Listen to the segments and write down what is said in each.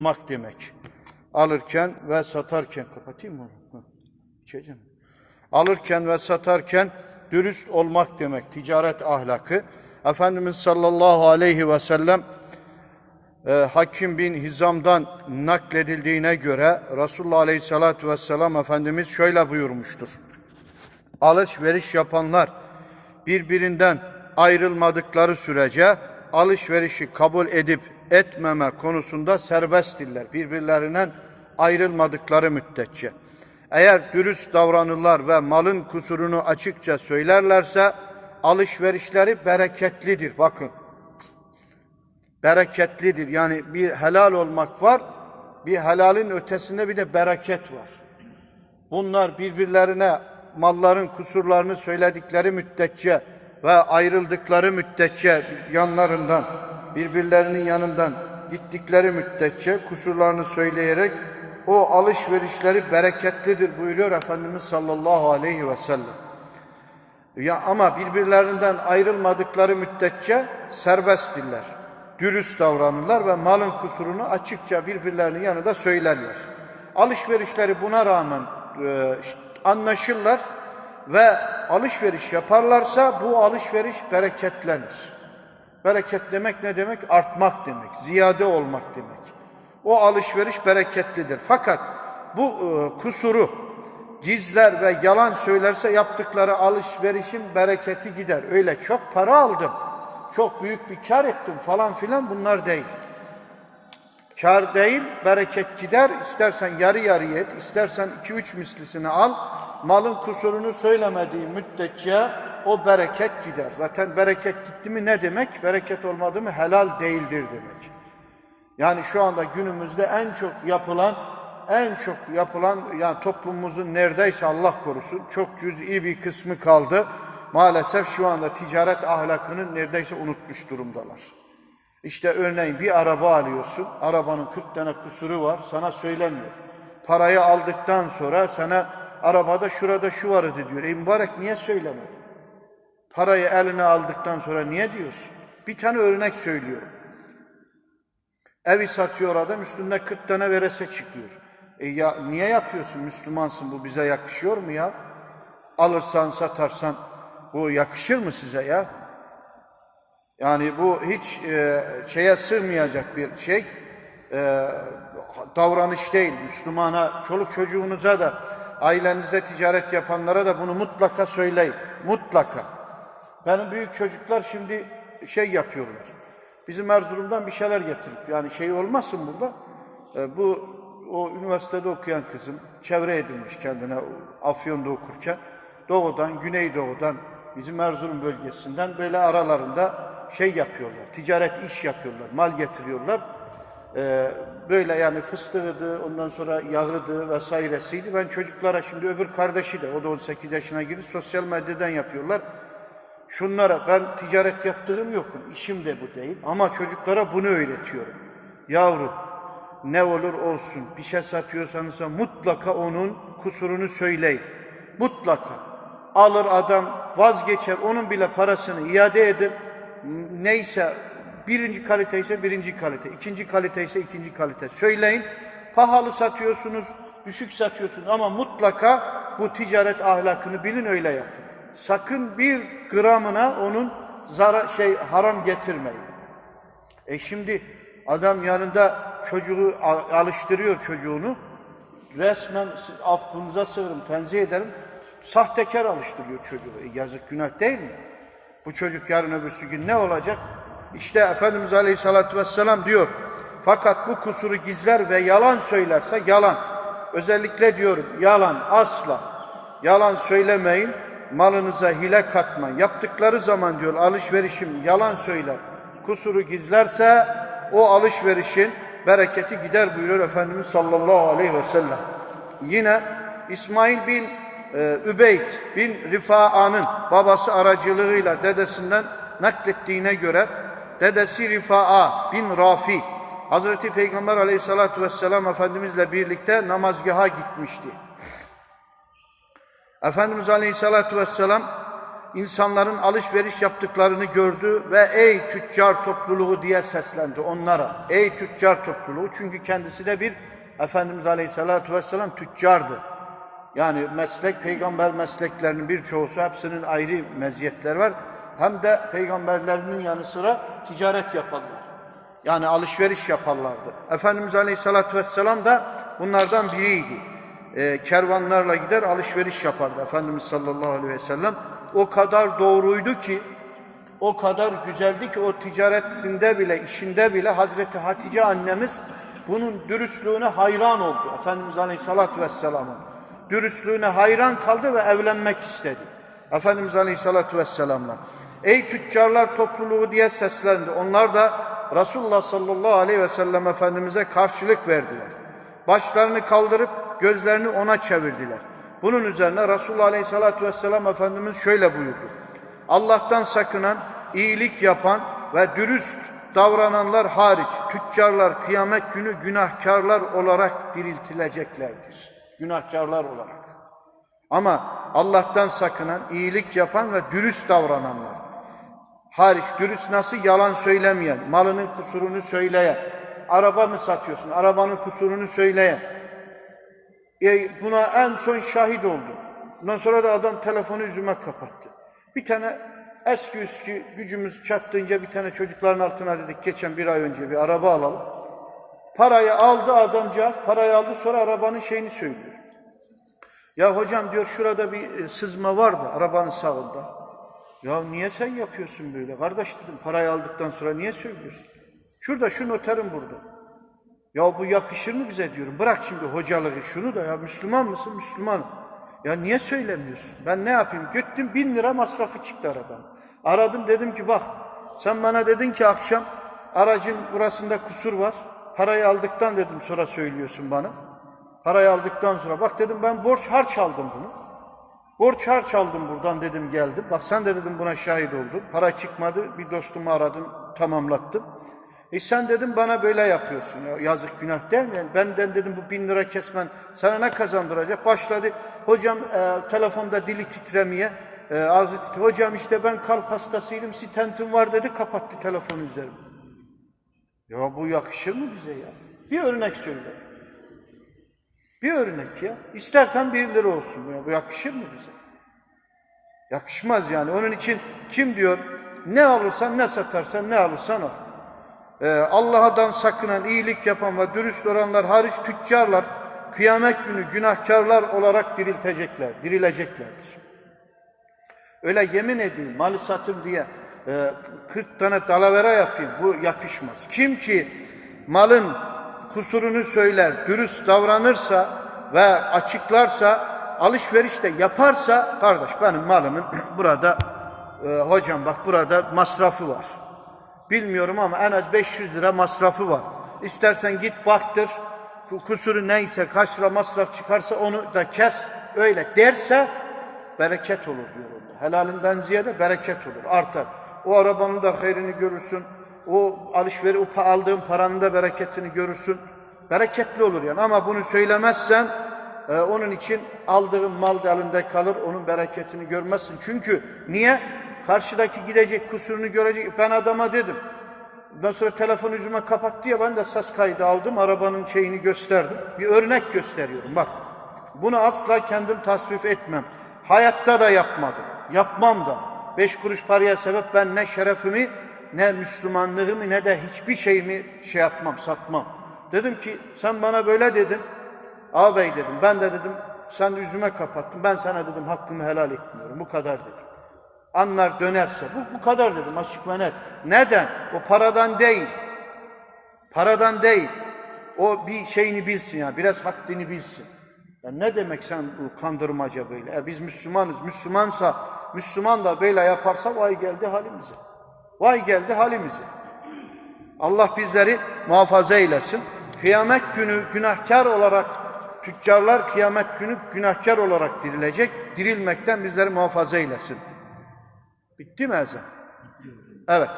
olmak demek. Alırken ve satarken kapatayım mı İçeceğim. Alırken ve satarken dürüst olmak demek. Ticaret ahlakı. Efendimiz sallallahu aleyhi ve sellem e, Hakim bin Hizam'dan nakledildiğine göre Resulullah aleyhissalatü vesselam Efendimiz şöyle buyurmuştur. Alışveriş yapanlar birbirinden ayrılmadıkları sürece alışverişi kabul edip etmeme konusunda serbesttirler. Birbirlerinden ayrılmadıkları müddetçe. Eğer dürüst davranırlar ve malın kusurunu açıkça söylerlerse alışverişleri bereketlidir. Bakın bereketlidir. Yani bir helal olmak var, bir helalin ötesinde bir de bereket var. Bunlar birbirlerine malların kusurlarını söyledikleri müddetçe ve ayrıldıkları müddetçe yanlarından, birbirlerinin yanından gittikleri müddetçe kusurlarını söyleyerek o alışverişleri bereketlidir buyuruyor Efendimiz sallallahu aleyhi ve sellem. Ya ama birbirlerinden ayrılmadıkları müddetçe serbesttirler. Dürüst davranırlar ve malın kusurunu açıkça birbirlerinin yanında söylerler. Alışverişleri buna rağmen e, anlaşırlar ve alışveriş yaparlarsa bu alışveriş bereketlenir. Bereket demek ne demek? Artmak demek, ziyade olmak demek. O alışveriş bereketlidir. Fakat bu e, kusuru gizler ve yalan söylerse yaptıkları alışverişin bereketi gider. Öyle çok para aldım, çok büyük bir kar ettim falan filan bunlar değil. Kar değil, bereket gider. İstersen yarı yarıya et, istersen iki üç mislisini al. Malın kusurunu söylemediği müddetçe o bereket gider. Zaten bereket gitti mi ne demek? Bereket olmadı mı helal değildir demek. Yani şu anda günümüzde en çok yapılan en çok yapılan yani toplumumuzun neredeyse Allah korusun çok cüz'i bir kısmı kaldı. Maalesef şu anda ticaret ahlakını neredeyse unutmuş durumdalar. İşte örneğin bir araba alıyorsun. Arabanın 40 tane kusuru var. Sana söylemiyor. Parayı aldıktan sonra sana arabada şurada şu vardı diyor. E mübarek niye söylemedin? Parayı eline aldıktan sonra niye diyorsun? Bir tane örnek söylüyorum. Evi satıyor adam üstünde 40 tane verese çıkıyor. E ya niye yapıyorsun? Müslümansın bu bize yakışıyor mu ya? Alırsan satarsan bu yakışır mı size ya? Yani bu hiç e, şeye sığmayacak bir şey. E, davranış değil. Müslümana, çoluk çocuğunuza da, ailenizde ticaret yapanlara da bunu mutlaka söyleyin. Mutlaka. Benim büyük çocuklar şimdi şey yapıyorlar. Bizim Erzurum'dan bir şeyler getirip yani şey olmasın burada. E, bu o üniversitede okuyan kızım çevre edinmiş kendine Afyon'da okurken. Doğudan, Güneydoğu'dan bizim Erzurum bölgesinden böyle aralarında şey yapıyorlar. Ticaret iş yapıyorlar. Mal getiriyorlar. Ee, böyle yani fıstığıydı, ondan sonra yağıdı vesairesiydi. Ben çocuklara şimdi öbür kardeşi de o da 18 yaşına girdi. Sosyal medyadan yapıyorlar. Şunlara ben ticaret yaptığım yokum. işim de bu değil. Ama çocuklara bunu öğretiyorum. Yavrum ne olur olsun bir şey satıyorsanız mutlaka onun kusurunu söyleyin. Mutlaka. Alır adam vazgeçer onun bile parasını iade edip neyse birinci kalite ise birinci kalite, ikinci kalite ise ikinci kalite. Söyleyin pahalı satıyorsunuz, düşük satıyorsunuz ama mutlaka bu ticaret ahlakını bilin öyle yapın. Sakın bir gramına onun zara şey haram getirmeyin. E şimdi adam yanında çocuğu alıştırıyor çocuğunu. Resmen affınıza sığırım, tenzih ederim. Sahtekar alıştırıyor çocuğu. E yazık günah değil mi? Bu çocuk yarın öbürsü gün ne olacak? İşte Efendimiz Aleyhisselatü Vesselam diyor. Fakat bu kusuru gizler ve yalan söylerse yalan. Özellikle diyorum yalan asla. Yalan söylemeyin. Malınıza hile katmayın. Yaptıkları zaman diyor alışverişim yalan söyler. Kusuru gizlerse o alışverişin bereketi gider buyuruyor Efendimiz sallallahu aleyhi ve sellem. Yine İsmail bin e, Übeyd bin Rifa'nın babası aracılığıyla dedesinden naklettiğine göre dedesi Rifa'a bin Rafi Hazreti Peygamber aleyhissalatü vesselam Efendimizle birlikte namazgaha gitmişti. Efendimiz aleyhissalatü vesselam insanların alışveriş yaptıklarını gördü ve ey tüccar topluluğu diye seslendi onlara. Ey tüccar topluluğu çünkü kendisi de bir Efendimiz Aleyhisselatü Vesselam tüccardı. Yani meslek peygamber mesleklerinin birçoğusu hepsinin ayrı meziyetleri var. Hem de peygamberlerinin yanı sıra ticaret yaparlar. Yani alışveriş yaparlardı. Efendimiz Aleyhisselatü Vesselam da bunlardan biriydi. Ee, kervanlarla gider alışveriş yapardı Efendimiz sallallahu aleyhi ve sellem. O kadar doğruydu ki, o kadar güzeldi ki o ticaretinde bile, işinde bile Hazreti Hatice annemiz bunun dürüstlüğüne hayran oldu. Efendimiz Aleyhisselatü Vesselam'ın dürüstlüğüne hayran kaldı ve evlenmek istedi. Efendimiz Aleyhisselatü Vesselam'la. Ey tüccarlar topluluğu diye seslendi. Onlar da Resulullah sallallahu aleyhi ve sellem Efendimiz'e karşılık verdiler. Başlarını kaldırıp gözlerini ona çevirdiler. Bunun üzerine Resulullah aleyhissalatü vesselam Efendimiz şöyle buyurdu. Allah'tan sakınan, iyilik yapan ve dürüst davrananlar hariç tüccarlar kıyamet günü günahkarlar olarak diriltileceklerdir. Günahkarlar olarak. Ama Allah'tan sakınan, iyilik yapan ve dürüst davrananlar. Hariç dürüst nasıl yalan söylemeyen, malının kusurunu söyleyen, araba mı satıyorsun, arabanın kusurunu söyleyen. E, buna en son şahit oldum. Ondan sonra da adam telefonu yüzüme kapattı. Bir tane eski üskü gücümüz çattığınca bir tane çocukların altına dedik geçen bir ay önce bir araba alalım. Parayı aldı adamcağız, parayı aldı sonra arabanın şeyini söylüyor. Ya hocam diyor şurada bir e, sızma vardı arabanın sağında. Ya niye sen yapıyorsun böyle? Kardeş dedim parayı aldıktan sonra niye söylüyorsun? Şurada şu noterim burada. Ya bu yakışır mı bize diyorum. Bırak şimdi hocalığı şunu da ya Müslüman mısın? Müslüman. Ya niye söylemiyorsun? Ben ne yapayım? Gittim bin lira masrafı çıktı arabanın. Aradım dedim ki bak sen bana dedin ki akşam aracın burasında kusur var. Parayı aldıktan dedim sonra söylüyorsun bana. Parayı aldıktan sonra bak dedim ben borç harç aldım bunu. Borç harç aldım buradan dedim geldim. Bak sen de dedim buna şahit oldun. Para çıkmadı bir dostumu aradım tamamlattım. E sen dedim bana böyle yapıyorsun ya yazık günah değil mi? Yani benden dedim bu bin lira kesmen sana ne kazandıracak? Başladı hocam e, telefonda dili titremeye e, ağzı titre. Hocam işte ben kalp hastasıydım stentim var dedi kapattı telefonu üzerime. Ya bu yakışır mı bize ya? Bir örnek söyle. Bir örnek ya. İstersen bir lira olsun. Ya bu yakışır mı bize? Yakışmaz yani. Onun için kim diyor ne alırsan ne satarsan ne alırsan al. Ee, Allah'tan sakınan, iyilik yapan ve dürüst olanlar hariç tüccarlar kıyamet günü günahkarlar olarak diriltecekler, dirileceklerdir. Öyle yemin edeyim mali satım diye e, 40 tane dalavera yapayım bu yakışmaz. Kim ki malın kusurunu söyler, dürüst davranırsa ve açıklarsa, alışverişte yaparsa kardeş benim malımın burada e, hocam bak burada masrafı var. Bilmiyorum ama en az 500 lira masrafı var. İstersen git baktır. Kusuru neyse kaç lira masraf çıkarsa onu da kes. Öyle derse bereket olur diyor onda. Helalinden ziyade bereket olur. Artar. O arabanın da hayrını görürsün. O alışveri, o aldığın paranın da bereketini görürsün. Bereketli olur yani. Ama bunu söylemezsen e, onun için aldığın mal da elinde kalır. Onun bereketini görmezsin. Çünkü niye? Karşıdaki gidecek kusurunu görecek. Ben adama dedim. Ondan sonra telefon yüzüme kapattı ya ben de ses kaydı aldım. Arabanın şeyini gösterdim. Bir örnek gösteriyorum bak. Bunu asla kendim tasvip etmem. Hayatta da yapmadım. Yapmam da. Beş kuruş paraya sebep ben ne şerefimi ne Müslümanlığımı ne de hiçbir şeyimi şey yapmam, satmam. Dedim ki sen bana böyle dedin. Ağabey dedim. Ben de dedim sen de yüzüme kapattın. Ben sana dedim hakkımı helal etmiyorum. Bu kadar dedim anlar dönerse bu, bu kadar dedim açık ve net. Neden? O paradan değil. Paradan değil. O bir şeyini bilsin ya. Biraz haddini bilsin. Ya ne demek sen bu kandırmaca böyle? E biz Müslümanız. Müslümansa Müslüman da böyle yaparsa vay geldi halimize. Vay geldi halimize. Allah bizleri muhafaza eylesin. Kıyamet günü günahkar olarak tüccarlar kıyamet günü günahkar olarak dirilecek. Dirilmekten bizleri muhafaza eylesin. Bitti mi ezan? Evet.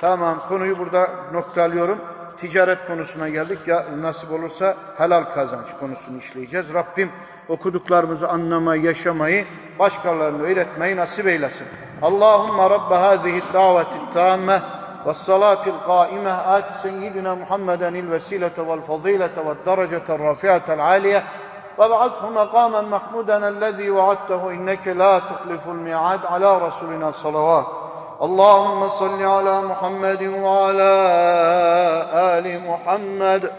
Tamam konuyu burada noktalıyorum. Ticaret konusuna geldik. Ya nasip olursa helal kazanç konusunu işleyeceğiz. Rabbim okuduklarımızı anlamayı, yaşamayı, başkalarını öğretmeyi nasip eylesin. Allahümme Rabbe hâzihi davetit tâmme ve salatil kâime âti seyyidina Muhammeden il vesilete vel fazilete ve derecete rafiatel âliye وابعثه مقاما محمودا الذي وعدته إنك لا تخلف الميعاد على رسولنا الصلوات. اللهم صل على محمد وعلى آل محمد.